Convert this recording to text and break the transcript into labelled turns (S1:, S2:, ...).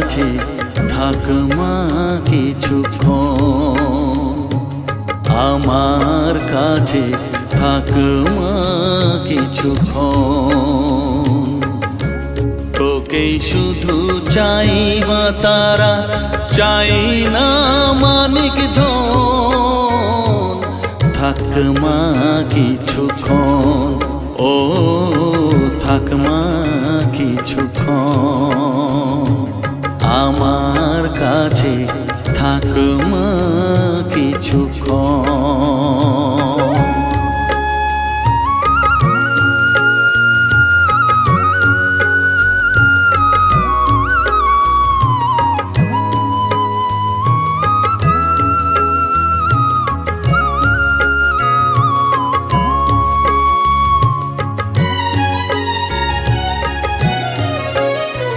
S1: কাছে থাক মা কিছুক্ষণ আমার কাছে থাক মা কিছুক্ষণ তোকেই শুধু চাই মা তারা, চাই না মানিক ধন। থাক মা কিছুক্ষণ ও থাক মা কিছুক্ষণ কাছে থাক মা।